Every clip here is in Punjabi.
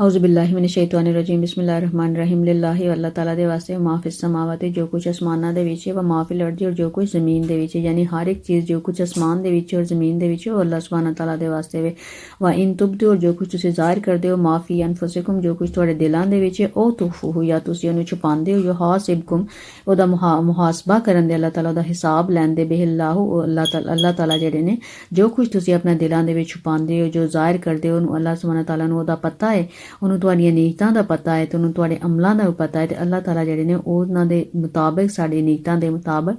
ਔਜ਼ੁ ਬਿੱਲਾਹਿ ਮਿਨਸ਼ ਸ਼ੈਤਾਨਿਰ ਰਜੀਮ ਬਿਸਮਿਲ੍ਲਾਹਿਰ ਰਹਿਮਾਨਿਰ ਰਹੀਮ ਲਿਲ੍ਲਾਹਿ ਅੱਲਾਹ ਤਾਲਾ ਦੇ ਵਾਸਤੇ ਮਾਂ ਫਿਸ ਸਮਾਵਾਤੇ ਜੋ ਕੁਝ ਅਸਮਾਨਾਂ ਦੇ ਵਿੱਚ ਹੈ ਵਾ ਮਾਂ ਫਿਲ ਅਰਜ਼ੀ ਔਰ ਜੋ ਕੁਝ ਜ਼ਮੀਨ ਦੇ ਵਿੱਚ ਯਾਨੀ ਹਰ ਇੱਕ ਚੀਜ਼ ਜੋ ਕੁਝ ਅਸਮਾਨ ਦੇ ਵਿੱਚ ਔਰ ਜ਼ਮੀਨ ਦੇ ਵਿੱਚ ਉਹ ਅੱਲਾਹ ਸੁਬਹਾਨਹੁ ਤਾਲਾ ਦੇ ਵਾਸਤੇ ਵੇ। ਵਾ ਇਨ ਤੁਬਦੂ ਔਰ ਜੋ ਕੁਝ ਤੁਸੀਂ ਜ਼ਾਹਿਰ ਕਰਦੇ ਹੋ, ਮਾਫੀ ਅਨਫੁਸਿਕੁਮ, ਜੋ ਕੁਝ ਤੁਹਾਡੇ ਦਿਲਾਂ ਦੇ ਵਿੱਚ ਹੈ, ਉਹ ਤੁਫੂ ਜਾਂ ਤੁਸੀਂ ਉਹਨੂੰ ਛੁਪਾਉਂਦੇ ਹੋ, ਜੋ ਹਾਸਿਬਕੁਮ, ਉਹਦਾ ਮੁਹਾ- ਮੁਹਾਸਬਾ ਕਰਨ ਦੇ ਅੱਲਾਹ ਤਾਲਾ ਦਾ ਹਿਸਾਬ ਲੈਂਦੇ ਬਿਹਿਲਾਹੂ ਉਹ ਅੱਲਾਹ ਤਾਲਾ ਅੱਲਾਹ ਤਾਲਾ ਜਿਹੜੇ ਨੇ, ਜੋ ਕੁਝ ਤੁਸੀਂ ਆਪਣੇ ਦਿਲਾਂ ਦੇ ਵਿੱਚ ਛੁਪਾਉਂਦੇ ਹੋ, ਜੋ ਜ਼ਾਹਿਰ ਕਰਦੇ ਹੋ, ਉਹਨੂੰ ਅੱਲਾਹ ਸੁਬਹਾਨਹੁ ਤਾਲਾ ਨੂੰ ਉਹਦਾ ਪਤਾ ਹੈ ਉਹਨੂੰ ਤੁਹਾਡੀਆਂ ਨੀਤਾਂ ਦਾ ਪਤਾ ਹੈ ਤੇ ਉਹਨੂੰ ਤੁਹਾਡੇ ਅਮਲਾਂ ਦਾ ਵੀ ਪਤਾ ਹੈ ਤੇ ਅੱਲਾਹ ਤਾਲਾ ਜਿਹੜੇ ਨੇ ਉਹਨਾਂ ਦੇ ਮੁਤਾਬਕ ਸਾਡੇ ਨੀਤਾਂ ਦੇ ਮੁਤਾਬਕ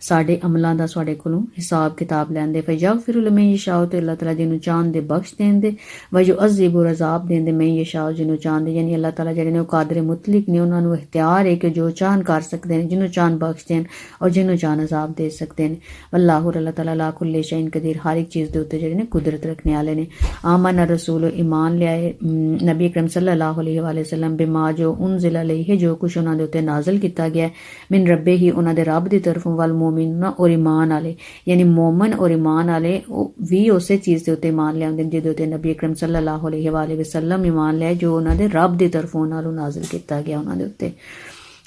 ਸਾਡੇ ਅਮਲਾਂ ਦਾ ਸਾਡੇ ਕੋਲੋਂ ਹਿਸਾਬ ਕਿਤਾਬ ਲੈਂਦੇ। ਫਯਗਫਿਰ ਲਿਮਨ ਯਸ਼ਾਉ ਤੇ ਅੱਲਾਹ ਤਾਲਾ ਜਿਹਨੂੰ ਚਾਹੁੰਦੇ ਬਖਸ਼ ਦੇਂਦੇ। ਵਜੋ ਅਜ਼ੀਬ ਔਰ ਅਜ਼ਾਬ ਦੇਂਦੇ ਮੈਂ ਯਸ਼ਾਉ ਜਿਹਨੂੰ ਚਾਹੁੰਦੇ ਯਾਨੀ ਅੱਲਾਹ ਤਾਲਾ ਜਿਹੜੇ ਨੇ ਉਹ ਕਾਦਰ ਮੁਤਲਕ ਨੇ ਉਹਨਾਂ ਨੂੰ ਇਖਤਿਆਰ ਹੈ ਕਿ ਜੋ ਚਾਹਨ ਕਰ ਸਕਦੇ ਨੇ ਜਿਹਨੂੰ ਚਾਹਨ ਬਖਸ਼ ਦੇਣ ਔਰ ਜਿਹਨੂੰ ਚਾਹਨ ਅਜ਼ਾਬ ਦੇ ਸਕਦੇ ਨੇ। ਅੱਲਾਹੁ ਅੱਲਾਹ ਤਾਲਾ ਲਾ ਕੁੱਲੇ ਸ਼ੈਨ ਕਦੀਰ ਹਰ ਇੱਕ ਚੀਜ਼ ਦੇ ਉੱਤੇ ਜਿਹੜੇ ਨੇ ਕੁਦਰਤ ਰੱਖਣੇ ਵਾਲੇ ਨੇ। ਆਮਨ ਰਸੂਲ ਇਮਾਨ ਲਿਆਏ ਅਮ, ਨਬੀ ਅਕਰਮ ਸੱਲੱਲਾਹੁ ਅਲੈਹਿ ਵਸੱਲਮ ਬਿਮਾ ਜੋ ਉਨਜ਼ਿਲ ਅਲੈਹਿ ਜੋ ਕੁਛ ਉਹਨਾਂ ਦੇ ਉੱਤੇ ਨਾਜ਼ਲ ਕੀਤਾ ਗਿਆ ਹੈ, ਮਿਨ ਰੱਬੇ ਹੀ ਉਹਨਾਂ ਦੇ ਰੱਬ ਦੀ ਤਰਫੋਂ ਵਲ ਮੂਮਿਨੂਨਾ ਔਰ ਇਮਾਨ ਵਾਲੇ ਯਾਨੀ ਮੂਮਨ ਔਰ ਇਮਾਨ ਵਾਲੇ ਉਹ ਵੀ ਉਸੇ ਚੀਜ਼ ਦੇ ਉੱਤੇ ਇਮਾਨ ਲਿਆਉਂਦੇ ਨੇ, ਜਿਹਦੇ ਉੱਤੇ ਨਬੀ ਅਕਰਮ ਸੱਲੱਲਾਹੁ ਅਲੈਹਿ ਵਸੱਲਮ ਇਮਾਨ ਲਿਆ ਜੋ ਉਹਨਾਂ ਦੇ ਰੱਬ ਦੀ ਤਰਫੋਂ ਨਾਲੋਂ ਨਾਜ਼ਲ ਕੀਤਾ ਗਿਆ ਉਹਨਾਂ ਦੇ ਉੱਤੇ।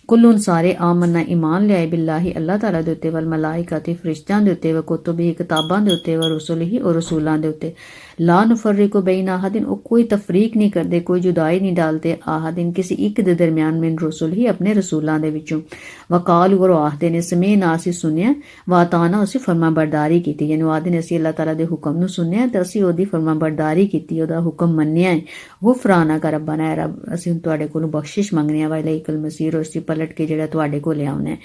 ਕੁੱਲੁਨ ਸਾਰੇ ਆਮਨਾ ਈਮਾਨ ਲਿਆਏ ਬਿੱਲਾਹੀ ਅੱਲਾਹ ਤਾਲਾ ਦੇ ਉੱਤੇ, ਵਲ ਮਲਾਇਕਾ ਤੇ ਫਰਿਸ਼ਤਿਆਂ ਦੇ ਉੱਤੇ ਵ ਕੁਤੁਬੀ ਕਿਤਾਬਾਂ ਦੇ ਉੱਤੇ ਵ ਰਸੂਲਿਹੀ ਔਰ ਰਸੂਲਾਂ ਦੇ ਉੱਤੇ। ਲਾ ਨਫਰਰਿਕੁ ਬੈਨ ਅਹਦਿਨ, ਉਹ ਕੋਈ ਤਫਰੀਕ ਨਹੀਂ ਕਰਦੇ, ਕੋਈ ਜੁਦਾਈ ਨਹੀਂ ਡਾਲਦੇ ਆਹਦਿਨ, ਕਿਸੇ ਇੱਕ ਦੇ ਦਰਮਿਆਨ ਮਿਨ ਰਸੂਲ ਹੀ ਆਪਣੇ ਰਸੂਲਾਂ ਦੇ ਵਿੱਚੋਂ। ਵਕਾਲ ਔਰ ਆਹਦੇ ਨੇ, ਸਮੇ ਨਾ ਅਸੀਂ ਸੁਨਿਆ ਵਾਤਾਨਾ ਅਸੀਂ ਫਰਮਾ ਬਰਦਾਰੀ ਕੀਤੀ। ਯਾਨੀ ਆਹਦੇ ਨੇ, ਅਸੀਂ ਅੱਲਾਹ ਤਾਲਾ ਦੇ ਹੁਕਮ ਨੂੰ ਸੁਣਿਆ ਤੇ ਅਸੀਂ ਉਹਦੀ ਫਰਮਾ ਬਰਦਾਰੀ ਕੀਤੀ, ਉਹਦਾ ਹੁਕਮ ਮੰਨਿਆ ਹੈ। ਗੁਫਰਾਨਾ ਕਰ ਰੱਬਨਾ ਹੈ ਰੱਬ, ਅਸੀਂ ਤੁਹਾਡੇ ਕੋਲੋਂ ਬਖਸ਼ਿਸ਼ ਮੰਗਨੇ ਆ ਵਾਇਲੈਕਲ ਮਸੀਰ ਔਰ ਅਸੀਂ ਪਲਟ ਕੇ ਜਿਹੜਾ ਤੁਹਾਡੇ ਕੋਲ ਆਉਣਾ ਹੈ।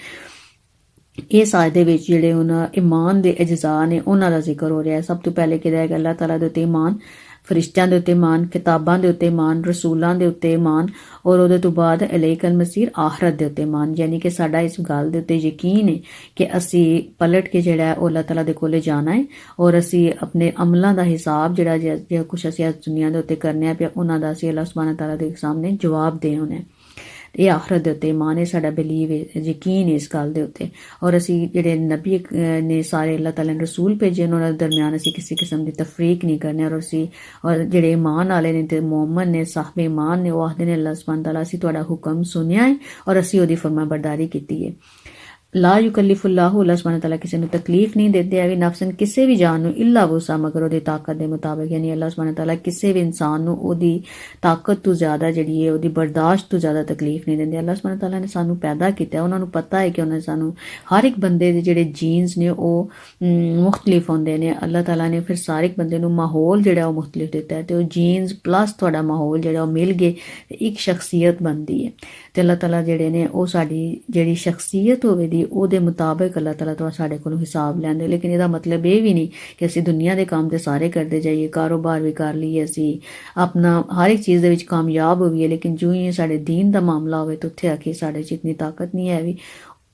ਇਹ ਸਾਇਦ ਦੇ ਵਿੱਚ ਜਿਹੜੇ ਉਹਨਾਂ ਇਮਾਨ ਦੇ ਅਜਜ਼ਾ ਨੇ, ਉਹਨਾਂ ਦਾ ਜ਼ਿਕਰ ਹੋ ਰਿਹਾ ਹੈ। ਸਭ ਤੋਂ ਪਹਿਲੇ ਕਿਹਾ ਹੈ ਕਿ ਅੱਲਾਹ ਤਾਲਾ ਦੇ ਉੱਤੇ ਇਮਾਨ, ਫਰਿਸ਼ਤਿਆਂ ਦੇ ਉੱਤੇ ਇਮਾਨ, ਕਿਤਾਬਾਂ ਦੇ ਉੱਤੇ ਇਮਾਨ, ਰਸੂਲਾਂ ਦੇ ਉੱਤੇ ਇਮਾਨ ਔਰ ਉਹਦੇ ਤੋਂ ਬਾਅਦ ਅਲੈਕਲ ਮਸੀਰ ਆਖਰਤ ਦੇ ਉੱਤੇ ਇਮਾਨ। ਯਾਨੀ ਕਿ ਸਾਡਾ ਇਸ ਗੱਲ ਦੇ ਉੱਤੇ ਯਕੀਨ ਹੈ ਕਿ ਅਸੀਂ ਪਲਟ ਕੇ ਜਿਹੜਾ ਉਹ ਅੱਲਾਹ ਤਾਲਾ ਦੇ ਕੋਲੇ ਜਾਣਾ ਹੈ ਔਰ ਅਸੀਂ ਆਪਣੇ ਅਮਲਾਂ ਦਾ ਹਿਸਾਬ ਜਿਹੜਾ ਜੇ ਕੁਝ ਅਸੀਂ ਇਸ ਦੁਨੀਆ ਦੇ ਉੱਤੇ ਕਰਨੇ ਆ ਪਿਆ, ਉਹਨਾਂ ਦਾ ਅਸੀਂ ਅੱਲਾਹ ਸੁਬਹਾਨਹੁ ਤਾਲਾ ਦੇ ਸਾਹਮਣੇ ਜਵਾਬ ਦੇ ਹੋਣਾ ਹੈ। ਇਹ ਆਖਰਤ ਦੇ ਉੱਤੇ ਇਮਾਨ ਹੈ ਸਾਡਾ ਬਲੀਵ ਯਕੀਨ ਹੈ ਇਸ ਗੱਲ ਦੇ ਉੱਤੇ। ਔਰ ਅਸੀਂ ਜਿਹੜੇ ਨਬੀ ਨੇ ਸਾਰੇ ਅੱਲਾਹ ਤਾਲਾ ਨੇ ਰਸੂਲ ਭੇਜੇ ਨੇ ਉਹਨਾਂ ਦੇ ਦਰਮਿਆਨ ਅਸੀਂ ਕਿਸੇ ਕਿਸਮ ਦੀ ਤਫਰੀਕ ਨਹੀਂ ਕਰਨੀ। ਔਰ ਅਸੀਂ, ਔਰ ਜਿਹੜੇ ਇਮਾਨ ਵਾਲੇ ਨੇ ਤੇ ਮੁਹੰਮਦ ਨੇ, ਸਾਹਿਬ ਇਮਾਨ ਨੇ, ਉਹ ਆਖਦੇ ਨੇ, ਅੱਲਾਹ ਸੁਬਹਾਨ ਤਾਲਾ, ਅਸੀਂ ਤੁਹਾਡਾ ਹੁਕਮ ਸੁਣਿਆ ਹੈ ਔਰ ਅਸੀਂ ਉਹਦੀ ਫਰਮਾਬਰਦਾਰੀ ਕੀਤੀ ਹੈ। ਲਾ ਯੁਕਲਿਫੁல்லாਹੂ ਅੱਲਾਹ ਤਾਲਾ ਕਿਸੇ ਨੂੰ ਤਕਲੀਫ ਨਹੀਂ ਦਿੰਦੇ ਹੈ ਵੀ ਨਫਸਨ ਕਿਸੇ ਵੀ ਜਾਨ ਨੂੰ ਇਲਾ ਵਸਾ ਮਗਰ ਉਹਦੀ ਤਾਕਤ ਦੇ ਮੁਤਾਬਕ ਯਾਨੀ ਅੱਲਾਹ ਸੁਬਹਾਨ ਤਾਲਾ ਕਿਸੇ ਵੀ ਇਨਸਾਨ ਨੂੰ ਉਹਦੀ ਤਾਕਤ ਤੋਂ ਜ਼ਿਆਦਾ ਜਿਹੜੀ ਹੈ ਉਹਦੀ ਬਰਦਾਸ਼ਤ ਤੋਂ ਜ਼ਿਆਦਾ ਤਕਲੀਫ ਨਹੀਂ ਦਿੰਦੇ। ਅੱਲਾਹ ਸੁਬਹਾਨ ਤਾਲਾ ਨੇ ਸਾਨੂੰ ਪੈਦਾ ਕੀਤਾ ਉਹਨਾਂ ਨੂੰ ਪਤਾ ਹੈ ਕਿ ਉਹਨਾਂ ਨੇ ਸਾਨੂੰ ਹਰ ਇੱਕ ਬੰਦੇ ਦੇ ਜਿਹੜੇ ਜੀਨਸ ਨੇ ਉਹ ਮ, ਮੁਖਤਲਿਫ ਹੁੰਦੇ ਨੇ। ਅੱਲਾਹ ਤਾਲਾ ਨੇ ਫਿਰ ਸਾਰੇ ਇੱਕ ਬੰਦੇ ਨੂੰ ਮਾਹੌਲ ਜਿਹੜਾ ਉਹ ਮੁਖਤਲਿਫ ਦਿੱਤਾ ਹੈ ਤੇ ਉਹ ਜੀਨਸ ਪਲੱਸ ਤੁਹਾਡਾ ਮਾਹੌਲ ਜਿਹੜਾ ਉਹ ਮਿਲ ਗਏ ਇੱਕ ਸ਼ਖਸੀਅਤ ਬਣਦੀ ਹੈ। ਤੇ ਅੱਲਾਹ ਤਾਲਾ ਜਿਹੜੇ ਨੇ ਉਹ ਸਾਡੀ ਜਿਹੜੀ ਸ਼ਖਸੀਅਤ ਹੋਵੇ ਦੀ, ਉਹਦੇ ਮੁਤਾਬਕ ਅੱਲਾਹ ਤਾਲਾ ਤੋਂ ਸਾਡੇ ਕੋਲੋਂ ਹਿਸਾਬ ਲੈਂਦੇ। ਲੇਕਿਨ ਇਹਦਾ ਮਤਲਬ ਇਹ ਵੀ ਨਹੀਂ ਕਿ ਅਸੀਂ ਦੁਨੀਆ ਦੇ ਕੰਮ ਤੇ ਸਾਰੇ ਕਰਦੇ ਜਾਈਏ, ਕਾਰੋਬਾਰ ਵੀ ਕਰ ਲਈਏ ਅਸੀਂ, ਆਪਣਾ ਹਰ ਇੱਕ ਚੀਜ਼ ਦੇ ਵਿੱਚ ਕਾਮਯਾਬ ਹੋਈਏ, ਲੇਕਿਨ ਜੋ ਹੀ ਸਾਡੇ ਦੀਨ ਦਾ ਮਾਮਲਾ ਹੋਵੇ ਤਾਂ ਉੱਥੇ ਆ ਕੇ ਸਾਡੇ 'ਚ ਇਤਨੀ ਤਾਕਤ ਨਹੀਂ ਹੈ ਵੀ।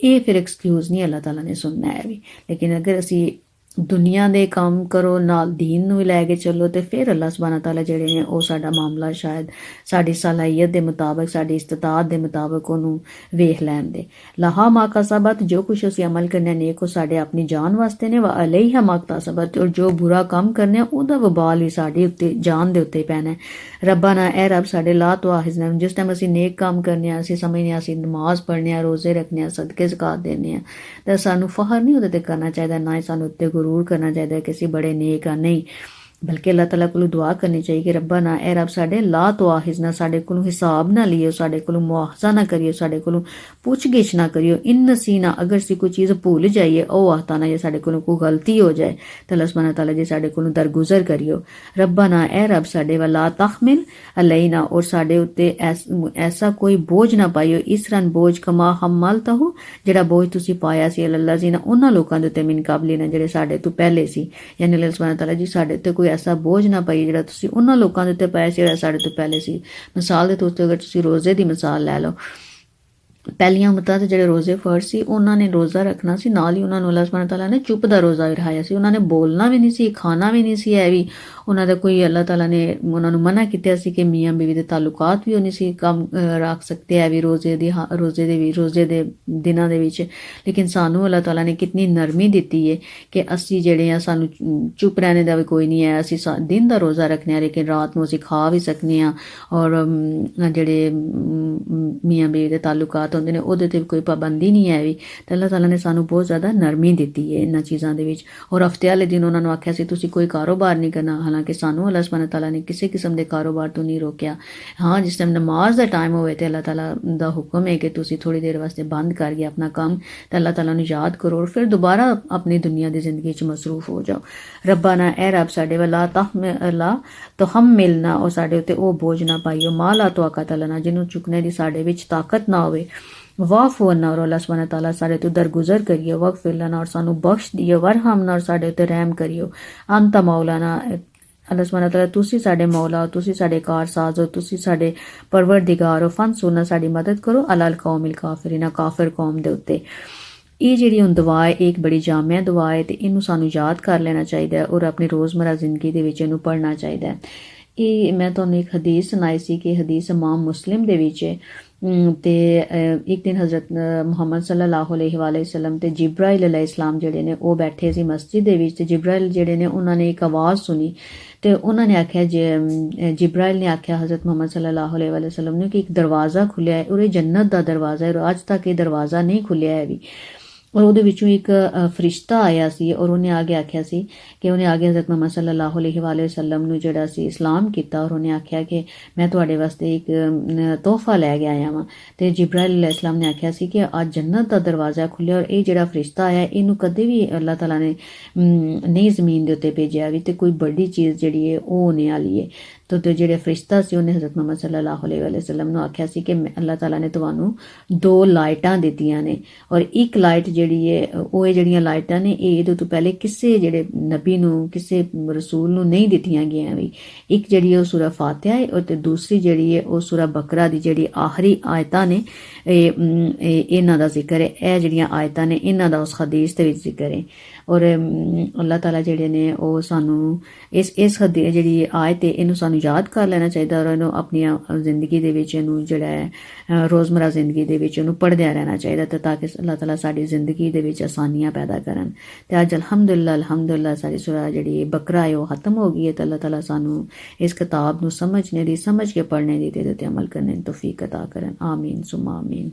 ਇਹ ਫਿਰ ਐਕਸਕਿਊਜ਼ ਨਹੀਂ ਅੱਲਾਹ ਤਾਲਾ ਨੇ ਸੁਣਨਾ ਹੈ ਵੀ। ਲੇਕਿਨ ਅਗਰ ਅਸੀਂ ਦੁਨੀਆ ਦੇ ਕੰਮ ਕਰੋ ਨਾਲ ਦੀਨ ਨੂੰ ਵੀ ਲੈ ਕੇ ਚੱਲੋ ਤੇ ਫਿਰ ਅੱਲਾਹ ਸੁਬਹਾਨਾ ਤਾਲਾ ਜਿਹੜੇ ਨੇ ਉਹ ਸਾਡਾ ਮਾਮਲਾ ਸ਼ਾਇਦ ਸਾਡੀ ਸਲਾਹੀਅਤ ਦੇ ਮੁਤਾਬਕ ਸਾਡੀ ਇਸਤਤਾਅਤ ਦੇ ਮੁਤਾਬਕ ਉਹਨੂੰ ਵੇਖ ਲੈਣ ਦੇ। ਲਹਾ ਮਾ ਕਸਬਤ ਜੋ ਕੁਛ ਅਸੀਂ ਅਮਲ ਕਰਨੇ ਨੇਕ ਉਹ ਸਾਡੇ ਆਪਣੀ ਜਾਨ ਵਾਸਤੇ ਨੇ ਵਾ ਅਲੈਹਾ ਮਾ ਕਸਬਤ ਔਰ ਜੋ ਬੁਰਾ ਕੰਮ ਕਰਨੇ ਆ, ਉਹਦਾ ਵਬਾਲ ਵੀ ਸਾਡੇ ਉੱਤੇ ਜਾਨ ਦੇ ਉੱਤੇ ਪੈਣਾ ਹੈ। ਰੱਬਾਨਾ ਐ ਰੱਬ ਸਾਡੇ ਲਾ ਤੋਂ ਆਹਿਜ਼ਨਾ ਜਿਸ ਟਾਈਮ ਅਸੀਂ ਨੇਕ ਕੰਮ ਕਰਨੇ ਆ ਅਸੀਂ ਸਮਝਨੇ ਆ ਅਸੀਂ ਨਮਾਜ਼ ਪੜ੍ਹਨੇ ਆ ਰੋਜ਼ੇ ਰੱਖਨੇ ਆ ਸਦਕੇ ਜ਼ਕਾਤ ਦੇਣੇ ਆ ਤਾਂ ਸਾਨੂੰ ਫਖਰ ਨਹੀਂ ਉਹਦੇ ਤੇ ਕਰਨਾ ਚਾਹੀਦਾ ਨਾ ਹੀ ਸਾਨੂੰ ਉੱਤੇ ਗੁਰੂ ਜ਼ਰੂਰ ਕਰਨਾ ਚਾਹੀਦਾ ਕਿ ਅਸੀਂ ਬੜੇ ਨੇਕ ਆ ਨਹੀਂ ਬਲਕਿ ਅੱਲਾਹ ਤਾਲਾ ਕੋਲੋਂ ਦੁਆ ਕਰਨੀ ਚਾਹੀਦੀ ਕਿ ਰੱਬਾ ਨਾ ਐ ਰੱਬ ਸਾਡੇ ਲਾ ਤੋਂ ਆਹਿਜ਼ਨਾ ਸਾਡੇ ਕੋਲੋਂ ਹਿਸਾਬ ਨਾ ਲਿਓ, ਸਾਡੇ ਕੋਲੋਂ ਮੁਆਖਜ਼ਾ ਨਾ ਕਰਿਓ, ਸਾਡੇ ਕੋਲੋਂ ਪੁੱਛਗਿਛ ਨਾ ਕਰਿਓ। ਇਨ ਨਸੀਨਾ ਅਗਰ ਸੀ ਕੋਈ ਚੀਜ਼ ਭੁੱਲ ਜਾਈਏ, ਉਹ ਆਤਾ ਨਾ ਜੇ ਸਾਡੇ ਕੋਲੋਂ ਕੋਈ ਗਲਤੀ ਹੋ ਜਾਏ, ਤਾਂ ਅੱਲਾਹ ਸੁਬਹਾਨਹੁ ਤਾਲਾ ਜੀ ਸਾਡੇ ਕੋਲੋਂ ਦਰਗੁਜ਼ਰ ਕਰਿਓ। ਰੱਬਾ ਨਾ ਐ ਰੱਬ ਸਾਡੇ ਵਾਲਾ ਤਖਮਿਲ ਅਲੈਨਾ, ਔਰ ਸਾਡੇ ਉੱਤੇ ਐਸ- ਐਸਾ ਕੋਈ ਬੋਝ ਨਾ ਪਾਇਓ। ਇਸਰਨ ਬੋਝ ਕਮਾ ਹਮਲਤਹੁ, ਜਿਹੜਾ ਬੋਝ ਤੁਸੀਂ ਪਾਇਆ ਸੀ ਅੱਲਾਹ ਜੀ ਨਾ, ਉਹਨਾਂ ਲੋਕਾਂ ਦੇ ਉੱਤੇ ਮਿਨ ਕਾਬਲੀ ਨਾ ਜਿਹੜੇ ਸਾਡੇ ਤੋਂ ਪਹਿਲੇ ਸੀ। ਯਾਨੀ ਅੱਲਾਹ ਸੁਬਹਾਨਹੁ ਤਾਲਾ ਜੀ ਸਾਡੇ ਉੱਤੇ ਕੋਈ ਐਸਾ ਬੋਝ ਨਾ ਪਾਈ ਜਿਹੜਾ ਤੁਸੀਂ ਉਹਨਾਂ ਲੋਕਾਂ ਦੇ ਉੱਤੇ ਪਾਇਆ ਸੀ, ਜਿਹੜਾ ਸਾਡੇ ਤੋਂ ਪਹਿਲੇ ਸੀ। ਮਿਸਾਲ ਦੇ ਤੌਰ ਤੇ ਅਗਰ ਤੁਸੀਂ ਰੋਜ਼ੇ ਦੀ ਮਿਸਾਲ ਲੈ ਲਓ ਪਹਿਲੀਆਂ ਉਮਤਾਂ ਤੇ ਜਿਹੜੇ ਰੋਜ਼ੇ ਫਰਜ਼ ਸੀ, ਉਹਨਾਂ ਨੇ ਰੋਜ਼ਾ ਰੱਖਣਾ ਸੀ, ਨਾਲ ਹੀ ਉਹਨਾਂ ਨੂੰ ਅੱਲਾਹ ਸੁਬਹਾਨ ਤਾਲਾ ਨੇ ਚੁੱਪ ਦਾ ਰੋਜ਼ਾ ਵੀ ਰਹਾਇਆ ਸੀ। ਉਹਨਾਂ ਨੇ ਬੋਲਣਾ ਵੀ ਨਹੀਂ ਸੀ, ਖਾਣਾ ਵੀ ਨਹੀਂ ਸੀ ਇਹ ਵੀ ਉਹਨਾਂ ਦਾ ਕੋਈ ਅੱਲਾਹ ਤਾਲਾ ਨੇ ਉਹਨਾਂ ਨੂੰ ਮਨਾ ਕੀਤਾ ਸੀ ਕਿ ਮੀਆਂ ਬੀਵੀ ਦੇ ਤਾਲੁਕਾਤ ਵੀ ਉਹ ਨਹੀਂ ਸੀ ਕੰਮ ਰੱਖ ਸਕਦੇ ਐ ਵੀ ਰੋਜ਼ੇ ਦੀ ਹਾਂ- ਰੋਜ਼ੇ ਦੇ ਵੀ, ਰੋਜ਼ੇ ਦੇ ਦਿਨਾਂ ਦੇ ਵਿੱਚ। ਲੇਕਿਨ ਸਾਨੂੰ ਅੱਲਾਹ ਤਾਲਾ ਨੇ ਕਿਤਨੀ ਨਰਮੀ ਦਿੱਤੀ ਹੈ ਕਿ ਅਸੀਂ ਜਿਹੜੇ ਆ, ਸਾਨੂੰ ਚੁੱਪ ਰਹਿਣੇ ਦਾ ਵੀ ਕੋਈ ਨਹੀਂ ਹੈ, ਅਸੀਂ ਸਾ- ਦਿਨ ਦਾ ਰੋਜ਼ਾ ਰੱਖਨੇ ਆ ਲੇਕਿਨ ਰਾਤ ਨੂੰ ਅਸੀਂ ਖਾ ਵੀ ਸਕਨੇ ਆ ਔਰ ਜਿਹੜੇ ਮੀਆਂ ਬੀਵੀ ਦੇ ਤਾਲੁਕਾਤ ਹੁੰਦੇ ਨੇ, ਉਹਦੇ ਤੇ ਵੀ ਕੋਈ ਪਾਬੰਦੀ ਨਹੀਂ ਹੈ ਵੀ। ਤੇ ਅੱਲਾਹ ਤਾਲਾ ਨੇ ਸਾਨੂੰ ਬਹੁਤ ਜ਼ਿਆਦਾ ਨਰਮੀ ਦਿੱਤੀ ਹੈ ਇਹਨਾਂ ਚੀਜ਼ਾਂ ਦੇ ਵਿੱਚ। ਔਰ ਹਫ਼ਤੇ ਵਾਲੇ ਦਿਨ ਉਹਨਾਂ ਨੂੰ ਆਖਿਆ ਸੀ, ਤੁਸੀਂ ਕੋਈ ਕਾਰੋਬਾਰ ਨਹੀਂ ਕਰਨਾ। ਹਾਲਾਂਕਿ ਸਾਨੂੰ ਅੱਲਾਹ ਸੁਬਹਾਨ ਤਾਲਾ ਨੇ ਕਿਸੇ ਕਿਸਮ ਦੇ ਕਾਰੋਬਾਰ ਤੋਂ ਨਹੀਂ ਰੋਕਿਆ। ਹਾਂ, ਜਿਸ ਟਾਈਮ ਨਮਾਜ਼ ਦਾ ਟਾਈਮ ਹੋਵੇ ਤੇ ਅੱਲਾਹ ਤਾਲਾ ਦਾ ਹੁਕਮ ਹੈ ਕਿ ਤੁਸੀਂ ਥੋੜੀ ਦੇਰ ਵਾਸਤੇ ਬੰਦ ਕਰਕੇ ਆਪਣਾ ਕੰਮ ਤੇ ਅੱਲਾਹ ਤਾਲਾ ਨੂੰ ਯਾਦ ਕਰੋ ਔਰ ਫਿਰ ਦੁਬਾਰਾ ਆਪਣੀ ਦੁਨੀਆ ਦੀ ਜ਼ਿੰਦਗੀ 'ਚ ਮਸਰੂਫ ਹੋ ਜਾਓ। ਰੱਬਾਨਾ, ਐ ਰੱਬ ਸਾਡੇ ਵੱਲਾ ਤਹਮ ਅੱਲਾ ਤੋ ਹਮ ਮਿਲਣਾ ਔਰ ਸਾਡੇ ਉੱਤੇ ਉਹ ਬੋਝ ਨਾ ਪਾਈਓ। ਮਾਲਾ ਤੋਂ ਆਕਤ ਲਨਾ ਜਿਹਨੂੰ ਚੁੱਕਣੇ ਦੀ ਸਾਡੇ ਵਿੱਚ ਤਾਕਤ ਨਾ ਹੋਵੇ। ਵਾਫ ਵਨਾ ਔਰ ਅੱਲਾਹ ਸੁਬਹਾਨ ਤਾਲਾ ਸਾਡੇ ਤੋਂ ਦਰਗੁਜ਼ਰ ਕਰਿਓ ਵਗਫਿਰ ਲਨਾ ਔਰ ਸਾਨੂੰ ਬਖਸ਼ ਦਿਓ ਵਰਹਮਨਾ ਔਰ ਸਾਡੇ ਉੱਤੇ ਰਹਿਮ ਕਰਿਓ। ਅੰਤ ਮੌਲਾਨਾ ਅੱਲਾਹ ਸੁਬਹਾਨ ਤਾਲਾ ਤੁਸੀਂ ਸਾਡੇ ਮੌਲਾ ਤੁਸੀਂ ਸਾਡੇ ਕਾਰਸਾਜ਼ ਹੋ, ਤੁਸੀਂ ਸਾਡੇ ਪਰਵਰਦੀਗਾਰ ਹੋ, ਫਨ ਸੁਨਾ ਸਾਡੀ ਮਦਦ ਕਰੋ, ਅਲਲ ਕੌਮਿਲ ਕਾਫਿਰਿਨਾ, ਕਾਫਰ ਕੌਮ ਦੇ ਉੱਤੇ। ਇਹ ਜਿਹੜੀ ਹੁਣ ਦੁਆ ਹੈ, ਇਹ ਇੱਕ ਬੜੀ ਜਾਮਿਆ ਦੁਆ ਹੈ ਤੇ ਇਹਨੂੰ ਸਾਨੂੰ ਯਾਦ ਕਰ ਲੈਣਾ ਚਾਹੀਦਾ ਹੈ ਔਰ ਆਪਣੀ ਰੋਜ਼ਮਰਾ ਜ਼ਿੰਦਗੀ ਦੇ ਵਿੱਚ ਇਹਨੂੰ ਪੜ੍ਹਨਾ ਚਾਹੀਦਾ ਹੈ। ਇਹ ਮੈਂ ਤੁਹਾਨੂੰ ਇੱਕ ਹਦੀਸ ਸੁਣਾਈ ਸੀ ਕਿ ਹਦੀਸ ਇਮਾਮ ਮੁਸਲਿਮ ਦੇ ਵਿੱਚ ਹੈ। ਤੇ ਇੱਕ ਦਿਨ ਹਜ਼ਰਤ ਮੁਹੰਮਦ ਸੱਲੱਲਾਹੁ ਅਲੈਹਿ ਵਸੱਲਮ ਤੇ ਜਿਬਰਾਇਲ ਅਲੈਹਿ ਜਿਹੜੇ ਨੇ, ਉਹ ਬੈਠੇ ਸੀ ਮਸਜਿਦ ਦੇ ਵਿੱਚ ਤੇ ਜਿਬਰਾਇਲ ਜਿਹੜੇ ਨੇ, ਉਹਨਾਂ ਨੇ ਇੱਕ ਆਵਾਜ਼ ਸੁਣੀ ਤੇ ਉਹਨਾਂ ਨੇ ਆਖਿਆ ਜਿਬਰਾਇਲ ਨੇ ਆਖਿਆ ਹਜ਼ਰਤ ਮੁਹੰਮਦ ਸੱਲੱਲਾਹੁ ਅਲੈਹਿ ਵਸੱਲਮ ਨੂੰ ਕਿ ਇੱਕ ਦਰਵਾਜ਼ਾ ਖੁੱਲਿਆ ਹੈ ਔਰ ਇਹ ਜੰਨਤ ਦਾ ਦਰਵਾਜ਼ਾ ਹੈ ਔਰ ਅੱਜ ਤੱਕ ਇਹ ਦਰਵਾਜ਼ਾ ਨਹੀਂ ਖੁੱਲਿਆ ਹੈ ਵੀ। ਔਰ ਉਹਦੇ ਵਿੱਚੋਂ ਇੱਕ ਫਰਿਸ਼ਤਾ ਆਇਆ ਸੀ ਔਰ ਉਹਨੇ ਆ ਕੇ ਆਖਿਆ ਸੀ ਕਿ ਉਹਨੇ ਆ ਕੇ ਹਜ਼ਰਤ ਮੁਹੰਮਦ ਸੱਲੱਲਾਹੁ ਅਲੈਹਿ ਵਸੱਲਮ ਨੂੰ ਜਿਹੜਾ ਸੀ ਇਸਲਾਮ ਕੀਤਾ ਔਰ ਉਹਨੇ ਆਖਿਆ ਕਿ ਮੈਂ ਤੁਹਾਡੇ ਵਾਸਤੇ ਇੱਕ ਤੋਹਫਾ ਲੈ ਕੇ ਆਇਆ ਵਾਂ। ਤੇ ਜਿਬਰਾਇਲ ਅਲੈਹਿਸਲਾਮ ਨੇ ਆਖਿਆ ਸੀ ਕਿ ਅੱਜ ਜੰਨਤ ਦਾ ਦਰਵਾਜ਼ਾ ਖੁੱਲਿਆ ਔਰ ਇਹ ਜਿਹੜਾ ਫਰਿਸ਼ਤਾ ਆਇਆ, ਇਹਨੂੰ ਕਦੇ ਵੀ ਅੱਲਾਹ ਤਾਲਾ ਨੇ ਨਹੀਂ ਜ਼ਮੀਨ ਦੇ ਉੱਤੇ ਭੇਜਿਆ ਵੀ ਤੇ ਕੋਈ ਵੱਡੀ ਚੀਜ਼ ਜਿਹੜੀ ਹੈ ਉਹ ਹੋਣੇ ਵਾਲੀ ਹੈ ਤੋ ਤੇ ਜਿਹੜੇ ਫਰਿਸ਼ਤਾ ਸੀ ਉਹਨੇ ਹਜ਼ਰਤ ਮੁਹੰਮਦ ਸੱਲੱਲਾਹੁ ਅਲੈਹਿ ਵਸੱਲਮ ਨੂੰ ਆਖਿਆ ਸੀ ਕਿ ਮੈਂ- ਅੱਲਾਹ ਤਾਲਾ ਨੇ ਤੁਹਾਨੂੰ ਦੋ ਲਾਈਟਾਂ ਦਿੱਤੀਆਂ ਨੇ ਔਰ ਇੱਕ ਲਾਈਟ ਜਿਹੜੀ ਹੈ ਉਹ ਇਹ ਜਿਹੜੀਆਂ ਲਾਈਟਾਂ ਨੇ ਇਹ ਇਹਦੇ ਤੋਂ ਪਹਿਲੇ ਕਿਸੇ ਜਿਹੜੇ ਨਬੀ ਨੂੰ ਕਿਸੇ ਰਸੂਲ ਨੂੰ ਨਹੀਂ ਦਿੱਤੀਆਂ ਗਈਆਂ ਵੀ। ਇੱਕ ਜਿਹੜੀ ਉਹ ਸੂਰਾ ਫਾਤਿਹਾ ਹੈ ਔਰ ਤੇ ਦੂਸਰੀ ਜਿਹੜੀ ਹੈ ਉਹ ਸੂਰਾ ਬਕਰਾ ਦੀ ਜਿਹੜੀ ਆਖਰੀ ਆਇਤਾਂ ਨੇ ਇਹ ਇਹਨਾਂ ਦਾ ਜ਼ਿਕਰ ਹੈ ਇਹ ਜਿਹੜੀਆਂ ਆਇਤਾਂ ਨੇ ਇਹਨਾਂ ਦਾ ਉਸ ਹਦੀਸ ਦੇ ਵਿੱਚ ਜ਼ਿਕਰ ਹੈ ਔਰ ਅਮ, ਅੱਲਾਹ ਤਾਲਾ ਜਿਹੜੇ ਨੇ ਉਹ ਸਾਨੂੰ ਇਸ ਇਸ ਹਦੀ ਜਿਹੜੀ ਆਇਤ ਹੈ ਇਹਨੂੰ ਸਾਨੂੰ ਯਾਦ ਕਰ ਲੈਣਾ ਚਾਹੀਦਾ ਔਰ ਇਹਨੂੰ ਆਪਣੀਆਂ ਜ਼ਿੰਦਗੀ ਦੇ ਵਿੱਚ ਇਹਨੂੰ ਜਿਹੜਾ ਹੈ ਅ, ਰੋਜ਼ਮਰਾ ਜ਼ਿੰਦਗੀ ਦੇ ਵਿੱਚ ਇਹਨੂੰ ਪੜ੍ਹਦਿਆਂ ਰਹਿਣਾ ਚਾਹੀਦਾ ਤੇ ਤਾਂ ਕਿ ਅੱਲਾਹ ਤਾਲਾ ਸਾਡੀ ਜ਼ਿੰਦਗੀ ਦੇ ਵਿੱਚ ਆਸਾਨੀਆਂ ਪੈਦਾ ਕਰਨ ਤੇ ਅੱਜ ਅਲਹਮਦੁਲਿਲਾ ਅਲਹਮਦੁਲਿਲਾ ਸਾਡੀ ਸੂਰਾ ਜਿਹੜੀ ਬਕਰਾ ਹੈ ਉਹ ਖਤਮ ਹੋ ਗਈ ਹੈ ਤੇ ਅੱਲਾਹ ਤਾਲਾ ਸਾਨੂੰ ਇਸ ਕਿਤਾਬ ਨੂੰ ਸਮਝਣੇ ਦੀ ਸਮਝ ਕੇ ਪੜ੍ਹਨੇ ਦੀ ਤੇ ਇਹਦੇ ਤੇ ਅਮਲ ਕਰਨੇ ਦੀ ਤੌਫੀਕ عطا ਕਰਨ ਆਮੀਨ ਸੁਮਾ ਆਮੀਨ